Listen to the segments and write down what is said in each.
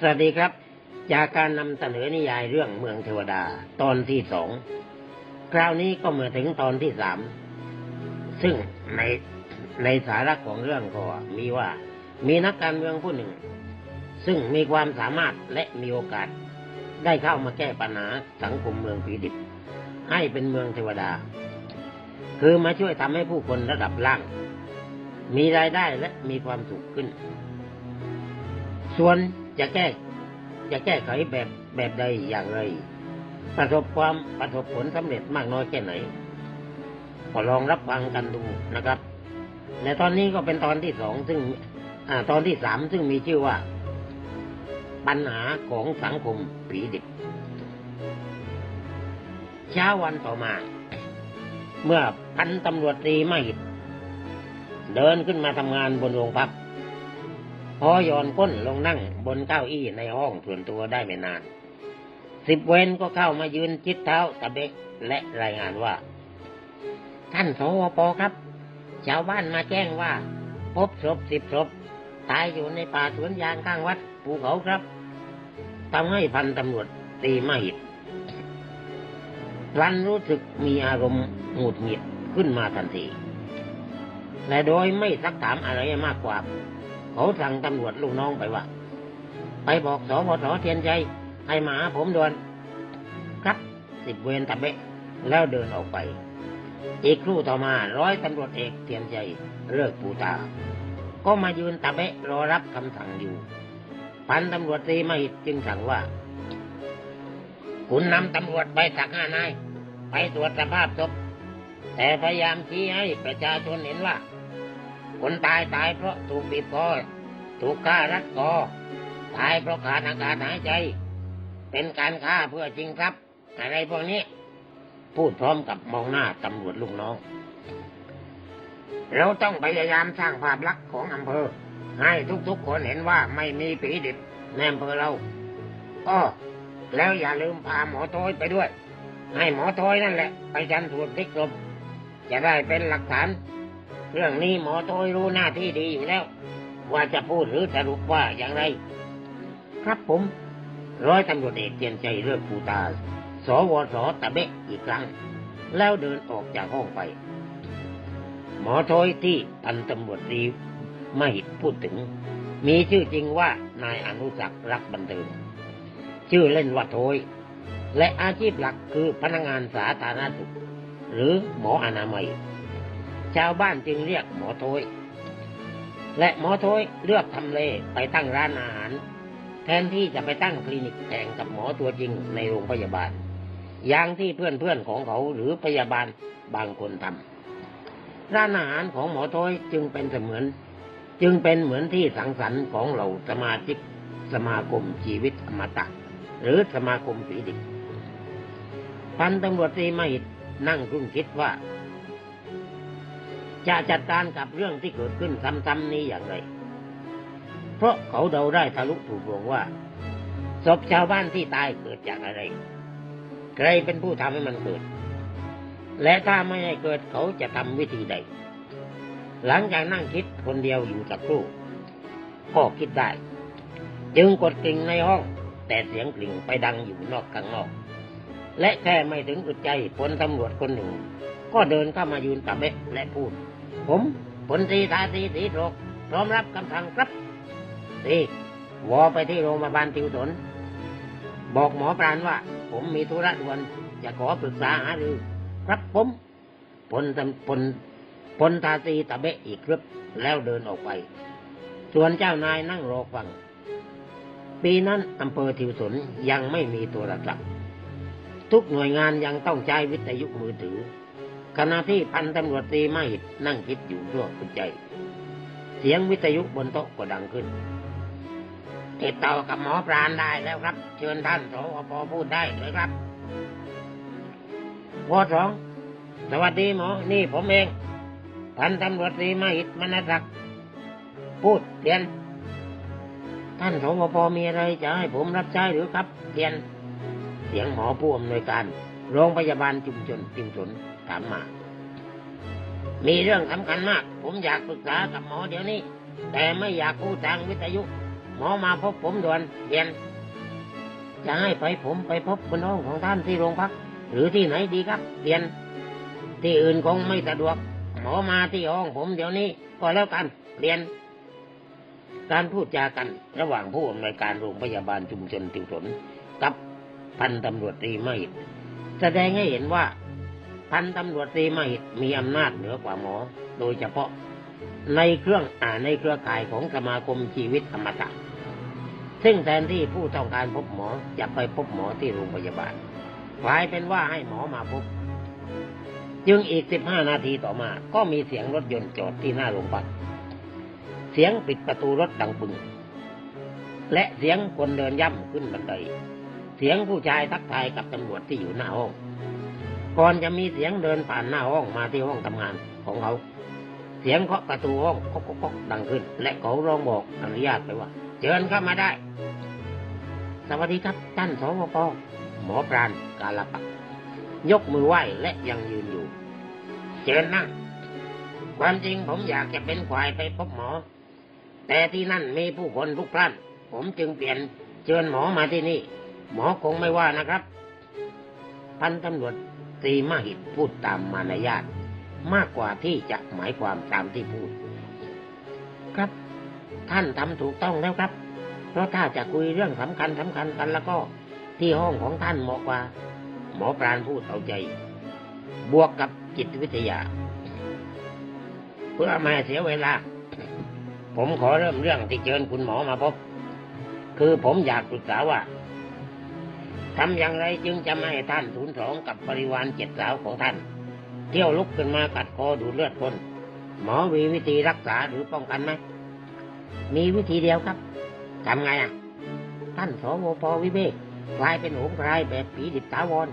สวัสดีครับ จากการนำเสนอนิยายเรื่องเมืองเทวดา ตอนที่สอง คราวนี้ก็มาถึงตอนที่สาม ซึ่งในในสาระของเรื่องก็มีว่ามีนักการเมืองผู้หนึ่ง ซึ่งมีความสามารถและมีโอกาส ได้เข้ามาแก้ปัญหาสังคมเมืองผีดิบให้เป็นเมืองเทวดา คือมาช่วยทำให้ผู้คนระดับล่าง มีรายได้และมีความสุขขึ้น ส่วนจะแก้จะแก้ไขแบบแบบใดอย่างไร ประสบความประสบผลสำเร็จมากน้อยแค่ไหนก็ลองรับฟังกันดูนะครับและตอนนี้ก็เป็นตอนที่สองซึ่งอตอนที่สามซึ่งมีชื่อว่า ปัญหาของสังคมผีดิบ เช้าวันต่อมา เมื่อพันตำรวจตรีไม่หิต เดินขึ้นมาทำงานบนโรงพัก พอยอนก้นลงนั่งบนเก้าอี้ในห้องส่วนตัวได้ไม่นาน สิบเวนก็เข้ามายืนจิตเท้าตะเบกและรายงานว่า ท่านสวปครับ ชาวบ้านมาแจ้งว่า พบศพสิบศพตายอยู่ในป่าสวนยางข้างวัดภูเขาครับทำให้พันตำรวจตีไม่หิดรันรู้สึกมีอารมณ์หงุดหงิดขึ้นมาทันทีและโดยไม่ซักถามอะไรมากกว่า เขาสั่งตำรวจลูกน้องไปว่า ไปบอกสพสเทียนใจให้มาหาผมด่วน ครับสิบเวรตะเบะ แล้วเดินออกไป อีกครู่ต่อมาร้อยตำรวจเอกเทียนใจเลิกปูตา ก็มายืนตะเบะรอรับคำสั่งอยู่พันตำรวจตรีมาหิตจึงสั่งว่า คุณนำตำรวจไปสักห้านาย ไปตรวจสภาพศพแต่พยายามชี้ให้ประชาชนเห็นว่า คนตายตายเพราะถูกบีบคอถูกฆ่ารัดคอตายเพราะขาดอากาศหายใจ เป็นการฆ่าเพื่อจริงครับ อะไรพวกนี้ พูดพร้อมกับมองหน้าตำรวจลูกน้องเราต้องพยายามสร้างภาพลักษณ์ของอำเภอ ให้ทุกๆคนเห็นว่าไม่มีผีดิบในอำเภอเราอ้อแล้วอย่าลืมพาหมอโทยไปด้วย ให้หมอโทยนั่นแหละ ไปชันสูตรพลิกศพจะได้เป็นหลักฐาน เรื่องนี้หมอโทยรู้หน้าที่ดีอยู่แล้ว ว่าจะพูดหรือสรุปว่าอย่างไร ครับผม ร้อยตำรวจเอกเทียนใจเลือกปูตา สวสตะเบะอีกครั้ง แล้วเดินออกจากห้องไป หมอโทยที่พันตำรวจรีไม่พูดถึง มีชื่อจริงว่านายอนุสักรักบันเทิงชื่อเล่นว่าโทยและอาชีพหลักคือพนักงานสาธารณสุข หรือหมออนามัย ชาวบ้านจึงเรียกหมอโทย และหมอโทยเลือกทำเลไปตั้งร้านอาหาร แทนที่จะไปตั้งคลินิกแข่งกับหมอตัวจริงในโรงพยาบาล อย่างที่เพื่อนๆของเขาหรือพยาบาลบางคนทำร้านอาหารของหมอโทยจึงเป็นเสมือน จึงเป็นเหมือนที่สังสรรค์ของเหล่าสมาชิกสมาคมชีวิตอมตะ หรือสมาคมผีดิบพันตำรวจตรีมหิตนั่งรุ่งคิดว่า จะจัดการกับเรื่องที่เกิดขึ้นซ้ำๆนี้อย่างไร เพราะเขาเดาได้ทะลุถูกลงว่าศพชาวบ้านที่ตายเกิดจากอะไร ใครเป็นผู้ทำให้มันเกิด และถ้าไม่ให้เกิดเขาจะทำวิธีใด หลังจากนั่งคิดคนเดียวอยู่สักครู่ก็คิดได้ จึงกดกริ่งในห้อง แต่เสียงกริ่งไปดังอยู่นอกข้างนอก และแค่ไม่ถึงอึดใจพลตำรวจคนหนึ่ง ก็เดินเข้ามายืนตะเบะและพูด ผมพลตีทาสีสีโรกพร้อมรับคำสั่งครับตีวอไปที่โรงพยาบาลติวสน บอกหมอปราณว่า ผมมีธุระด่วนจะขอปรึกษาหารือครับผมพลตำพลพลทาสีตะเบะอีกครับแล้วเดินออกไป ส่วนเจ้านายนั่งรอฟัง ปีนั้นอำเภอทิวสนยังไม่มีโทรศัพท์ทุกหน่วยงานยังต้องใช้วิทยุมือถือ ขณะที่พันตำรวจตรีไม่นั่งคิดอยู่ด้วยคุณใจ เสียงวิทยุบนโต๊ะก็ดังขึ้น ติดต่อกับหมอปราณได้แล้วครับ เชิญท่านสวปพูดได้เลยครับวอสองสวัสดีหมอ นี่ผมเอง พันตำรวจตรีมหิตมนศักดิ์พูดเทียน ท่านสวปมีอะไรจะให้ผมรับใช้หรือครับเทียน เสียงหมอผู้อำนวยการ โรงพยาบาลชุมชนติมสนามมา มีเรื่องสำคัญมาก ผมอยากปรึกษากับหมอเดี๋ยวนี้ แต่ไม่อยากพูดทางวิทยุ หมอมาพบผมด่วนเรียนจะให้ไปผมไปพบคุณน้องของท่านที่โรงพัก หรือที่ไหนดีครับเรียน ที่อื่นคงไม่สะดวก หมอมาที่ห้องผมเดี๋ยวนี้ก็แล้วกันเรียน การพูดจากันระหว่างผู้อำนวยการโรงพยาบาลชุมชนติวสนกับพันตำรวจตรีไมหิตแสดงให้เห็นว่า พันตำรวจตรีมหิตมีอำนาจเหนือกว่าหมอ โดยเฉพาะในเครื่องอ่าในเครือข่ายของสมาคมชีวิตธรรมตะซึ่งแทนที่ผู้ต้องการพบหมอจะไปพบหมอที่โรงพยาบาลกลายเป็นว่าให้หมอมาพบจึงอีกสิบห้านาทีต่อมา ก็มีเสียงรถยนต์จอดที่หน้าโรงพยาบาลเสียงปิดประตูรถดังปึงและเสียงคนเดินย่ำขึ้นบันได เสียงผู้ชายทักทายกับตำรวจที่อยู่หน้าห้อง ก่อนจะมีเสียงเดินผ่านหน้าห้องมาที่ห้องทำงานของเขา เสียงเคาะประตูห้องก๊อกก๊กดังขึ้น และเขาร้องบอกอนุญาตไปว่าเชิญเข้ามาได้ สวัสดีครับท่านสวปหมอปราณกาลปักยกมือไหว้และยังยืนอยู่ เชิญนั่งความจริงผมอยากจะเป็นควายไปพบหมอ แต่ที่นั่นมีผู้คนพลุกพล่านผมจึงเปลี่ยนเชิญหมอมาที่นี่ หมอคงไม่ว่านะครับ พันตำรวจ ตรีมหิตพูดตามมารยาทมากกว่าที่จะหมายความตามที่พูด ครับ ท่านทำถูกต้องแล้วครับ เพราะถ้าจะคุยเรื่องสำคัญสำคัญกันแล้วก็ที่ห้องของท่านเหมาะกว่า หมอปราณพูดเอาใจ บวกกับจิตวิทยา เพื่อไมาเสียเวลา ผมขอเริ่มเรื่องที่เชิญคุณหมอมาพบ คือผมอยากปรึกษาว่า ทำอย่างไรจึงจะไม่ให้ท่านศูนย์สองกับบริวารเจ็ดสาวของท่าน เที่ยวลุกขึ้นมากัดคอดูเลือดคน หมอมีวิธีรักษาหรือป้องกันไหมมีวิธีเดียวครับทำไงอะ ท่านสวปวิเวกกลายเป็นโหงพรายแบบผีดิบถาวร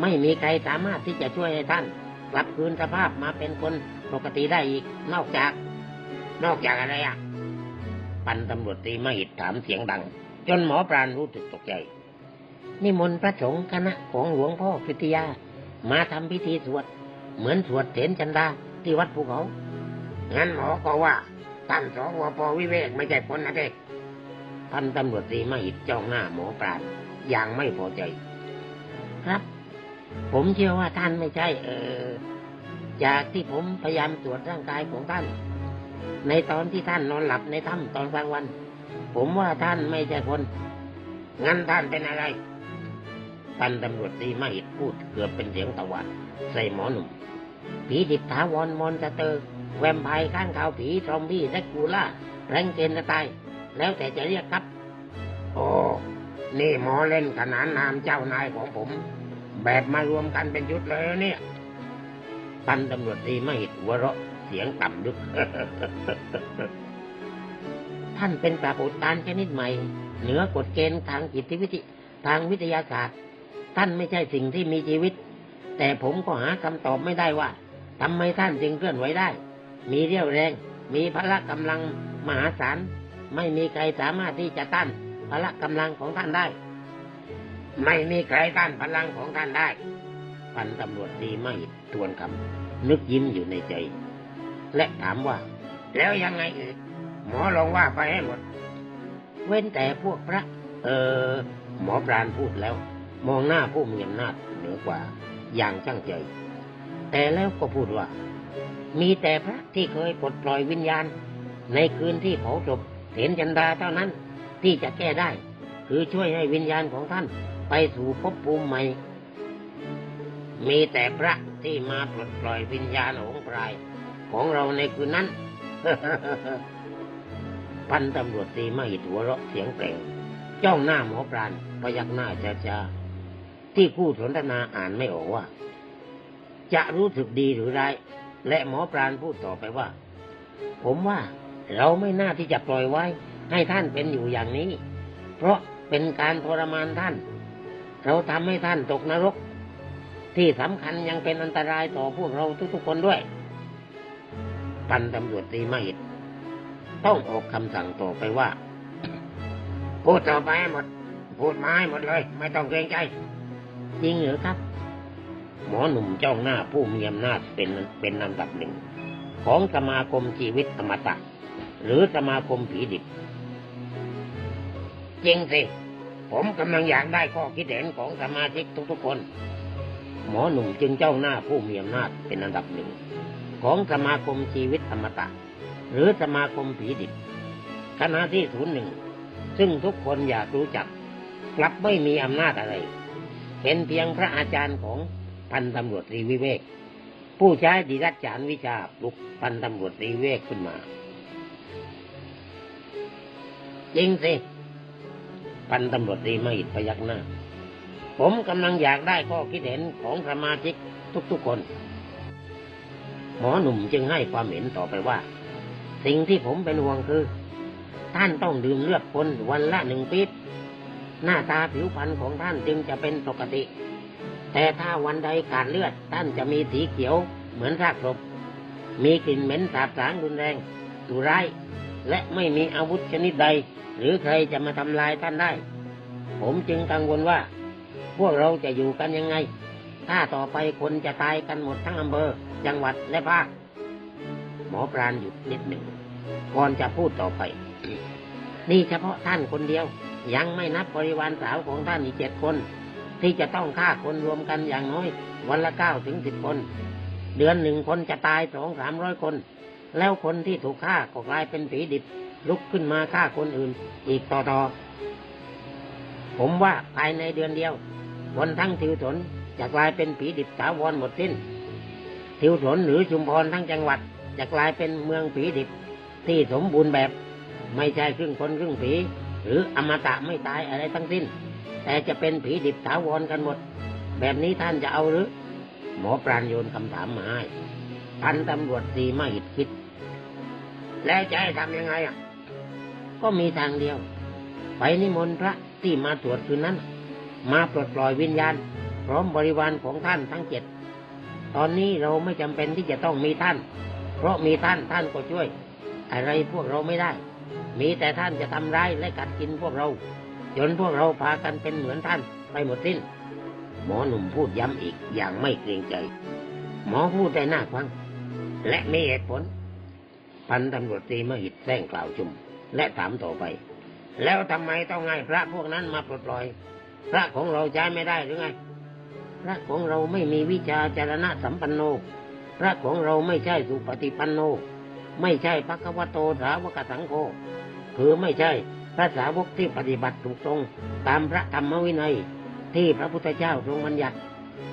ไม่มีใครสามารถที่จะช่วยให้ท่านกลับคืนสภาพมาเป็นคนปกติได้อีกนอกจาก นอกจากอะไรอะ ปันตำรวจตรีมหิตถามเสียงดัง จนหมอปราณรู้สึกตกใจ นิมนต์พระสงฆ์คณะของหลวงพ่อพิทยา มาทำพิธีสวด เหมือนสวดเถนจันดาที่วัดภูเขา งั้นหมอก็ว่าท่านสวปวิเวกไม่ใช่คนนะเด็กพันตำรวจตรีมหิตจ้องหน้าหมอปราณอย่างไม่พอใจ ครับ ผมเชื่อว่าท่านไม่ใช่ เออจากที่ผมพยายามตรวจร่างกายของท่าน ในตอนที่ท่านนอนหลับในถ้ำตอนกลางวัน ผมว่าท่านไม่ใช่คน งั้นท่านเป็นอะไร พันตำรวจตีมาหิตพูดเกือบเป็นเสียงตะวันใส่หมอหนุ่ม ผีดิบถาวรมอนสเตอร์ แวมไพร์ข้างขาวผีซอมบี้แดกกูล่าแรงเกนตาย แล้วแต่จะเรียกครับ โอ้ นี่หมอเล่นขนานนามเจ้านายของผม แบบมารวมกันเป็นยุดเลยเนี่ยพันตำรวจตีม่หิดหัวเราะเสียงต่ำลึก ท่านเป็นปราบอุตานชนิดใหม่ เหนือกฎเกณฑ์ทางจิตวิทยาทางวิทยาศาสตร์ ท่านไม่ใช่สิ่งที่มีชีวิต แต่ผมก็หาคำตอบไม่ได้ว่าทำไมท่านจึงเคลื่อนไหวได้ มีเรี่ยวแรง มีพละกำลังมหาศาล ไม่มีใครสามารถที่จะต้านพละกำลังของท่านได้ ไม่มีใครต้านพลังของท่านได้ พันตำรวจดีไม่ทวนคำนึกยิ้มอยู่ในใจ และถามว่า แล้วยังไงอีกหมอลองว่าไปให้หมด เว้นแต่พวกพระ เออ หมอปราณพูดแล้ว มองหน้าผู้มีอำนาจเหนือกว่าอย่างช่างใจ แต่แล้วก็พูดว่า มีแต่พระที่เคยปลดปล่อยวิญญาณ ในคืนที่เผาศพเห็นจันดาเท่านั้นที่จะแก้ได้ คือช่วยให้วิญญาณของท่านไปสู่ภพภูมิใหม่ มีแต่พระที่มาปลดปล่อยวิญญาณของพรายของเราในคืนนั้น พันตำรวจตีไม่หิดหัวเราะเสียงแปลงจ้องหน้าหมอปราณพยักหน้าช้าๆ ที่คู่สนทนาอ่านไม่ออกว่า จะรู้สึกดีหรือร้ายและหมอปราณพูดต่อไปว่า ผมว่าเราไม่น่าที่จะปล่อยไว้ ให้ท่านเป็นอยู่อย่างนี้ เพราะเป็นการทรมานท่าน เราทำให้ท่านตกนรก ที่สำคัญยังเป็นอันตรายต่อพวกเราทุกๆคนด้วยพันตำรวจตรีมาหิตต้องออกคำสั่งต่อไปว่า พูดต่อไปให้หมด พูดมาให้หมดเลย ไม่ต้องเกรงใจ จริงเหรอครับ หมอหนุ่มเจ้องหน้าผู้มีอำนาจเป็นเป็นลำดับหนึ่ง ของสมาคมชีวิตอมตะ หรือสมาคมผีดิบจริงสิ ผมกำลังอยากได้ข้อคิดเห็นของสมาชิกทุกๆคน หมอหนุ่มจึงเจ้าหน้าผู้มีอำนาจเป็นอันดับหนึ่ง ของสมาคมชีวิตอมตะ หรือสมาคมผีดิบคณะที่ศูนย์หนึ่งซึ่งทุกคนอยากรู้จัก กลับไม่มีอำนาจอะไร เป็นเพียงพระอาจารย์ของพันตำรวจตรีวิเวก ผู้ใช้ดิรัจฉานวิชาปลุกพันตำรวจตรีวิเวกขึ้นมา จริงสิ พันตำรวจตรีมหิตพยักหน้า ผมกำลังอยากได้ข้อคิดเห็นของสมาชิกทุกๆคน หมอหนุ่มจึงให้ความเห็นต่อไปว่า สิ่งที่ผมเป็นห่วงคือ ท่านต้องดื่มเลือดคนวันละหนึ่งปี๊บ หน้าตาผิวพรรณของท่านจึงจะเป็นปกติ แต่ถ้าวันใดขาดเลือดท่านจะมีสีเขียวเหมือนซากศพ มีกลิ่นเหม็นสาบสางรุนแรงดุร้าย และไม่มีอาวุธชนิดใด หรือใครจะมาทำลายท่านได้ ผมจึงกังวลว่า พวกเราจะอยู่กันยังไง ถ้าต่อไปคนจะตายกันหมดทั้งอำเภอ จังหวัดและภาค หมอปราณหยุดนิดหนึ่งก่อนจะพูดต่อไป นี่เฉพาะท่านคนเดียว ยังไม่นับบริวารสาวของท่านอีกเจ็ดคน ที่จะต้องฆ่าคนรวมกันอย่างน้อย วันละเก้าถึงสิบคน เดือนหนึ่งคนจะตายสองสามร้อยคน แล้วคนที่ถูกฆ่าก็กลายเป็นผีดิบ ลุกขึ้นมาฆ่าคนอื่น อีกต่อต่อผมว่าภายในเดือนเดียว คนทั้งทิวสนจะกลายเป็นผีดิบถาวรหมดสิ้น ทิวสนหรือชุมพรทั้งจังหวัด จะกลายเป็นเมืองผีดิบที่สมบูรณ์แบบ ไม่ใช่ครึ่งคนครึ่งผี หรืออมตะไม่ตายอะไรทั้งสิ้น แต่จะเป็นผีดิบถาวรกันหมด แบบนี้ท่านจะเอาหรือ หมอปราณโยนคำถามมาให้พันตำรวจตีไม่หิดคิด แล้วจะให้ทำยังไงอะ ก็มีทางเดียว ไปนิมนต์พระที่มาตรวจคืนนั้น มาปลดปล่อยวิญญาณ พร้อมบริวารของท่านทั้งเจ็ดตอนนี้เราไม่จำเป็นที่จะต้องมีท่าน เพราะมีท่านท่านก็ช่วย อะไรพวกเราไม่ได้ มีแต่ท่านจะทำร้ายและกัดกินพวกเรา จนพวกเราพากันเป็นเหมือนท่านไปหมดสิ้น หมอหนุ่มพูดย้ำอีกอย่างไม่เกรงใจ หมอพูดได้น่าฟัง และไมีเหตุผล พันตำรวจตรีมหิตแซงกล่าวชุม และถามต่อไป แล้วทำไมต้องให้พระพวกนั้นมาปลดปล่อย พระของเราใช้ไม่ได้หรือไง พระของเราไม่มีวิชาจารณะสัมปันโน พระของเราไม่ใช่สุปฏิปันโน ไม่ใช่พระกวโตสาวกสังโฆ คือไม่ใช่พระสาวกที่ปฏิบัติถูกตรงตามพระธรรมวินัยที่พระพุทธเจ้าทรงบัญญัติ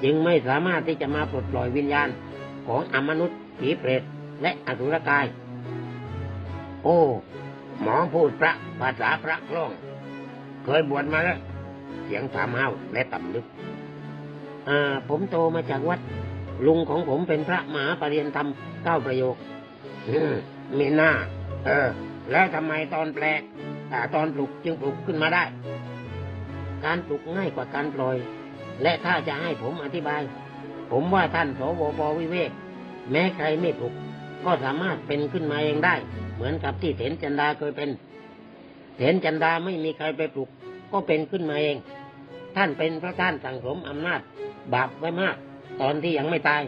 จึงไม่สามารถที่จะมาปลดปล่อยวิญญาณของอมนุษย์ผีเปรตและอสุรกาย โอ้หมอพูดพระภาษาพระคล่อง เคยบวชมาแล้ว เสียงถามห้าวและต่ำลึก อ่า ผมโตมาจากวัด ลุงของผมเป็นพระมหาปรริยนธรรมเก้าประโยคอืมมีหน้า เออ แล้วทำไมตอนแปลกอ่ตอนปลุกจึงปลุกขึ้นมาได้ การปลุกง่ายกว่าการปล่อย และถ้าจะให้ผมอธิบาย ผมว่าท่านสวปวิเวก แม้ใครไม่ปลุก ก็สามารถเป็นขึ้นมาเองได้ เหมือนกับที่เถนจันดาเคยเป็นเถนจันดาไม่มีใครไปปลุก ก็เป็นขึ้นมาเอง ท่านเป็นเพราะท่านสั่งสมอำนาจ บาปไว้มาก ตอนที่ยังไม่ตาย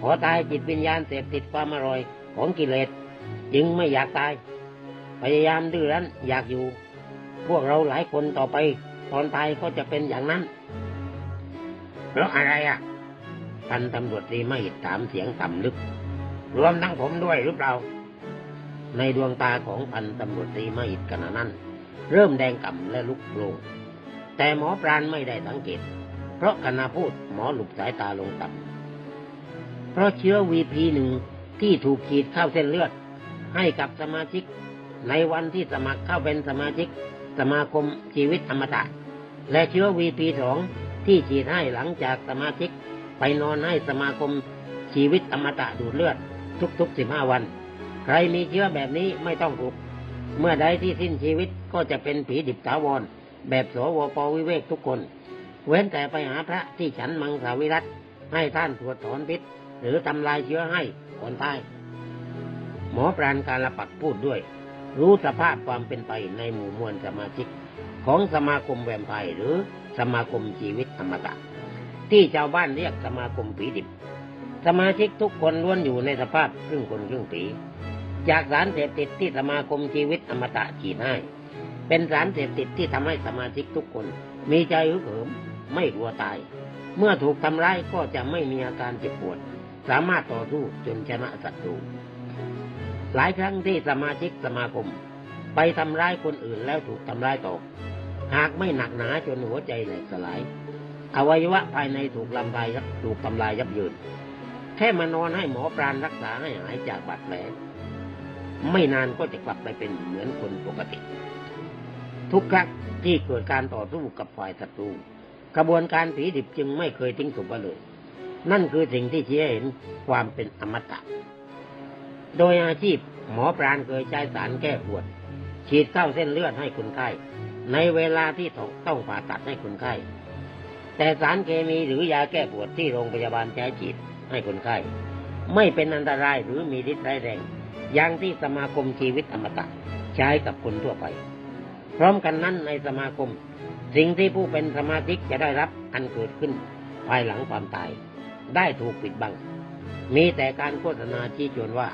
ขอตายจิตวิญญาณเสพติดความอร่อยของกิเลสจึงไม่อยากตาย พยายามดื้อรั้นอยากอยู่ พวกเราหลายคนต่อไป ตอนตายก็จะเป็นอย่างนั้นเพราะอะไรอะพันตำรวจตรีไม่ถามเสียงต่ำลึก รวมทั้งผมด้วยหรือเปล่า ในดวงตาของพันตำรวจตรีไม่ขณะนั้น เริ่มแดงก่ำและลุกโลงแต่หมอปราณไม่ได้สังเกต เพราะขณะพูดหมอหลุบสายตาลงต่ำเพราะเชื้อวีพีหนึ่งที่ถูกขีดเข้าเส้นเลือด ให้กับสมาชิก ในวันที่สมัครเข้าเป็นสมาชิกสมาคมชีวิตอมตะ และเชื้อวีพีสองที่ฉีดให้หลังจากสมาชิกไปนอนให้สมาคมชีวิตอมตะดูดเลือด ทุกๆสิบห้าวัน ใครมีเชื้อแบบนี้ไม่ต้องปลุกเมื่อใดที่สิ้นชีวิตก็จะเป็นผีดิบถาวรแบบสวปวิเวกทุกคน เว้นแต่ไปหาพระที่ฉันมังสวิรัตให้ท่านตรวจถอนพิษ หรือทำลายเชื้อให้คนตายหมอปราณการละปักพูดด้วย รู้สภาพความเป็นไปในหมู่มวลสมาชิก ของสมาคมแวมไพร์หรือสมาคมชีวิตอมตะ ที่ชาวบ้านเรียกสมาคมผีดิบ สมาชิกทุกคนล้วนอยู่ในสภาพครึ่งคนครึ่งผีจากสารเสพติดที่สมาคมชีวิตอมตะฉีดให้ เป็นสารเสพติดที่ทำให้สมาชิกทุกคน มีใจฮึกเหิมไม่กลัวตาย เมื่อถูกทำร้ายก็จะไม่มีอาการเจ็บปวด สามารถต่อสู้จนชนะศัตรู หลายครั้งที่สมาชิกสมาคม ไปทำร้ายคนอื่นแล้วถูกทำร้ายตอบหากไม่หนักหนาจนหัวใจแหลกสลาย อวัยวะภายในถูกลำลายถูกทำลายยับเยินแค่มานอนให้หมอปราณรักษาให้หายจากบาดแผลไม่นานก็จะกลับไปเป็นเหมือนคนปกติ ทุกครั้งที่เกิดการต่อสู้กับฝ่ายศัตรูกระบวนการผีดิบจึงไม่เคยทิ้งสุบเลย นั่นคือสิ่งที่ชี้ให้เห็นความเป็นอมตะ โดยอาชีพหมอปราณเคยใช้สารแก้ปวด ฉีดเข้าเส้นเลือดให้คนไข้ ในเวลาที่ต้องผ่าตัดให้คนไข้ แต่สารเคมีหรือยาแก้ปวดที่โรงพยาบาลใช้ฉีดให้คนไข้ ไม่เป็นอันตรายหรือมีฤทธิ์ร้ายแรง อย่างที่สมาคมชีวิตอมตะใช้กับคนทั่วไป พร้อมกันนั้นในสมาคม สิ่งที่ผู้เป็นสมาชิกจะได้รับอันเกิดขึ้นภายหลังความตาย ได้ถูกปิดบัง มีแต่การโฆษณาชี้ชวนว่า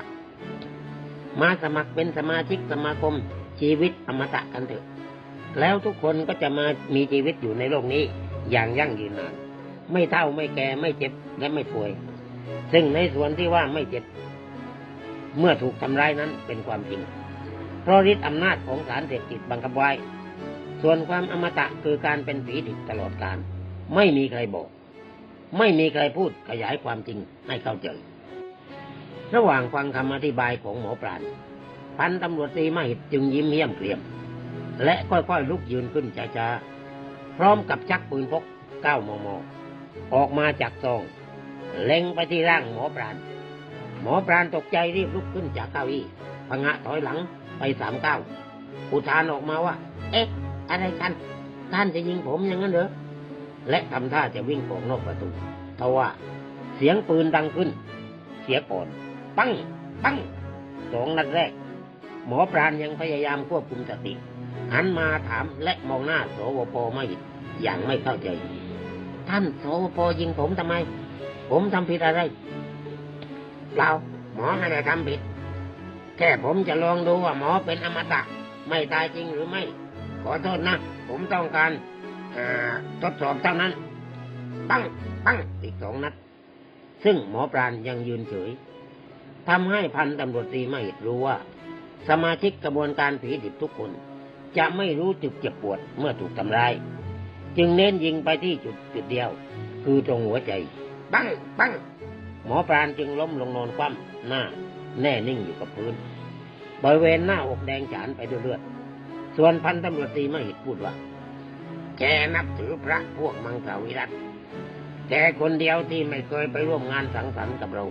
มาสมัครเป็นสมาชิกสมาคมชีวิตอมตะกันเถอะ แล้วทุกคนก็จะมามีชีวิตอยู่ในโลกนี้อย่างยั่งยืนนาน ไม่เท่าไม่แก่ไม่เจ็บและไม่ป่วย ซึ่งในส่วนที่ว่าไม่เจ็บ เมื่อถูกทำร้ายนั้นเป็นความจริง เพราะฤทธิ์อำนาจของสารเสพติดบังคับไว้ ส่วนความอมตะคือการเป็นผีดิบตลอดการไม่มีใครบอก ไม่มีใครพูดขยายความจริงให้เข้าใจ ระหว่างฟังคำอธิบายของหมอปราณพันตำรวจตรีมหิตจึงยิ้มเยี่ยมเกลียม และค่อยๆลุกยืนขึ้นช้าๆพร้อมกับชักปืนพกเก้ามม ออกมาจากซอง เล็งไปที่ร่างหมอปราณหมอปราณตกใจรีบลุกขึ้นจากเก้าอี้พงะถอยหลังไปสามเก้าอุทานออกมาว่า เอ๊ะ อะไรกัน ท่านจะยิงผมอย่างนั้นเหรอ และทำท่าจะวิ่งออกนอกประตูทว่าเสียงปืนดังขึ้น เสียก่อน ปังปังสองนัดแรก หมอปราณยังพยายามควบคุมสติหันมาถามและมองหน้าโสวปไม่อย่างไม่เข้าใจ ท่านโสวปยิงผมทำไม ผมทำผิดอะไร เปล่า หมอไม่ได้ทำผิด แค่ผมจะลองดูว่าหมอเป็นอมตะ ไม่ตายจริงหรือไม่ ขอโทษนะ ผมต้องการทดสอบเท่านั้นปังปังอีกสองนัด ซึ่งหมอปราณยังยืนเฉย ทำให้พันตำรวจตรีไม่รู้ว่า สมาชิกกระบวนการผีดิบทุกคน จะไม่รู้จุดเจ็บปวดเมื่อถูกทำร้าย จึงเน้นยิงไปที่จุดจุดเดียว คือตรงหัวใจ ปังปังหมอปราณจึงล้มลงนอนคว่ำหน้า แน่นิ่งอยู่กับพื้นบริเวณหน้าอกแดงฉานไปด้วยเลือด ส่วนพันตำรวจตรีมหิตพูดว่า แกนับถือพระพวกมังสวิรัตแกคนเดียวที่ไม่เคยไปร่วมงานสังสรรค์กับเรา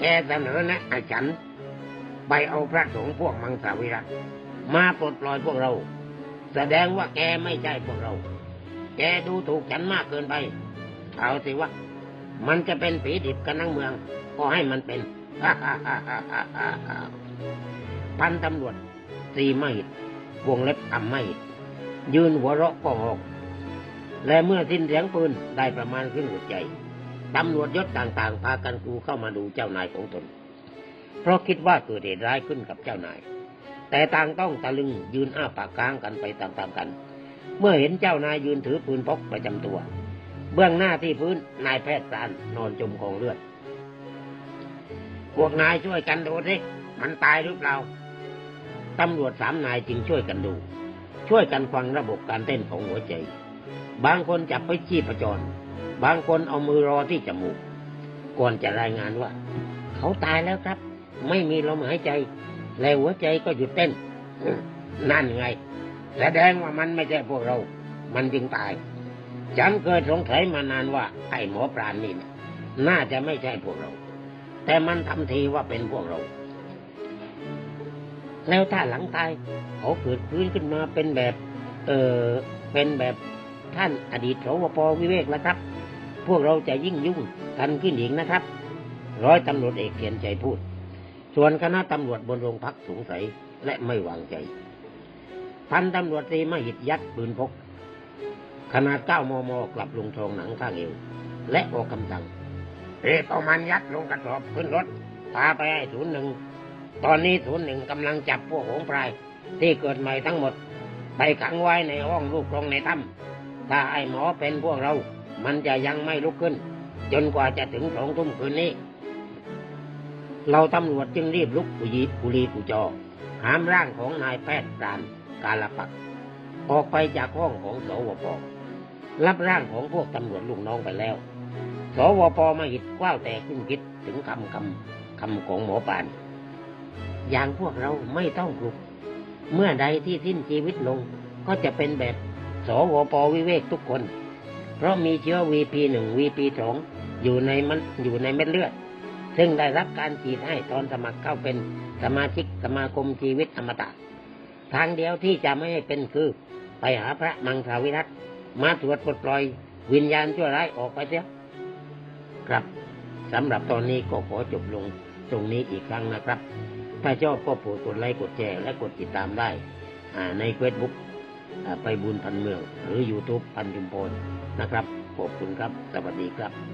แกเสนอแนะให้ฉัน ไปเอาพระสงฆ์พวกมังสวิรัตมาปลดปล่อยพวกเรา แสดงว่าแกไม่ใช่พวกเรา แกดูถูกฉันมากเกินไป เอาสิวะ มันจะเป็นผีดิบกันทั้งเมือง ก็ให้มันเป็น พันตำรวจตรีไม่หิตวงเล็บอำไม่ ยืนหัวเราะก็หอก และเมื่อสิ้นเสียงปืนได้ประมาณครึ่งหัวใจ ตำรวจยศต่างๆ พากันกรูเข้ามาดูเจ้านายของตน เพราะคิดว่าเกิดเหตุร้ายขึ้นกับเจ้านาย แต่ต่างต้องตะลึงยืนอ้าปากค้างกันไปตามๆกัน เมื่อเห็นเจ้านายยืนถือปืนพกประจำตัว เบื้องหน้าที่พื้นนายแพทย์สารนอนจมกองเลือดพวกนายช่วยกันดูสิมันตายหรือเปล่าตำรวจสามนายจึงช่วยกันดู ช่วยกันฟังระบบการเต้นของหัวใจ บางคนจับไปชีพจร บางคนเอามือรอที่จมูก ก่อนจะรายงานว่า เขาตายแล้วครับ ไม่มีลมหายใจ แล้วหัวใจก็หยุดเต้น นั่นไงแสดงว่ามันไม่ใช่พวกเรา มันจึงตาย ฉันเคยสงสัยมานานว่า ไอ้หมอปราณนี่นะน่าจะไม่ใช่พวกเรา แต่มันทำทีว่าเป็นพวกเรา แล้วถ้าหลังตาย เขาเกิดพื้นขึ้นมาเป็นแบบ เออเป็นแบบท่านอดีตสวปวิเวกแล้วครับ พวกเราจะยิ่งยุ่งกันขึ้นอีกนะครับ ร้อยตำรวจเอกเขียนใจพูด ส่วนคณะตำรวจบนโรงพักสงสัยและไม่วางใจ พันตำรวจตรีมหิตยัดปืนพก ขนาดเก้ามมกลับลงทองหนังข้างเอว และออกคำสั่งเรียกเอามันยัดลงกระสอบขึ้นรถพาไปให้ศูนย์หนึ่ง ตอนนี้ศูนย์หนึ่งกำลังจับพวกหงพรายที่เกิดใหม่ทั้งหมด ไปขังไว้ในห้องลูกกรงในถ้ำถ้าไอ้หมอเป็นพวกเรา มันจะยังไม่ลุกขึ้น จนกว่าจะถึงสองทุ่มคืนนี้ เราตำรวจจึงรีบลุกปุยีปุรีปุจอ หามร่างของนายแพทย์ปรานกาลปัก ออกไปจากห้องของสวปรับร่างของพวกตำรวจลูกน้องไปแล้ว สวปมาหิดกว้าวแต่ขึ้นคิดถึงคำคำคำของหมอปาน อย่างพวกเราไม่ต้องกลุกเมื่อใดที่สิ้นชีวิตลงก็จะเป็นแบบสวปวิเวกทุกคน เพราะมีเชื้อ VP1 VP2 อยู่ในมันอยู่ในเม็ดเลือด ซึ่งได้รับการฉีดให้ตอนสมัครเข้าเป็นสมาชิกสมาคมชีวิตอมตะ ทางเดียวที่จะไม่ให้เป็นคือ ไปหาพระมังสวิรัตมาตรวจปลดปล่อยวิญญาณชั่วร้ายออกไปเสียครับสำหรับตอนนี้ก็ขอจบลงตรงนี้อีกครั้งนะครับ ถ้าชอบก็โปรดกดไลค์กดแชร์และกดติดตามได้ในเฟซบุ๊ก ไปบุญพันเมือง หรือ YouTube พันจุมพลนะครับ ขอบคุณครับ สวัสดีครับ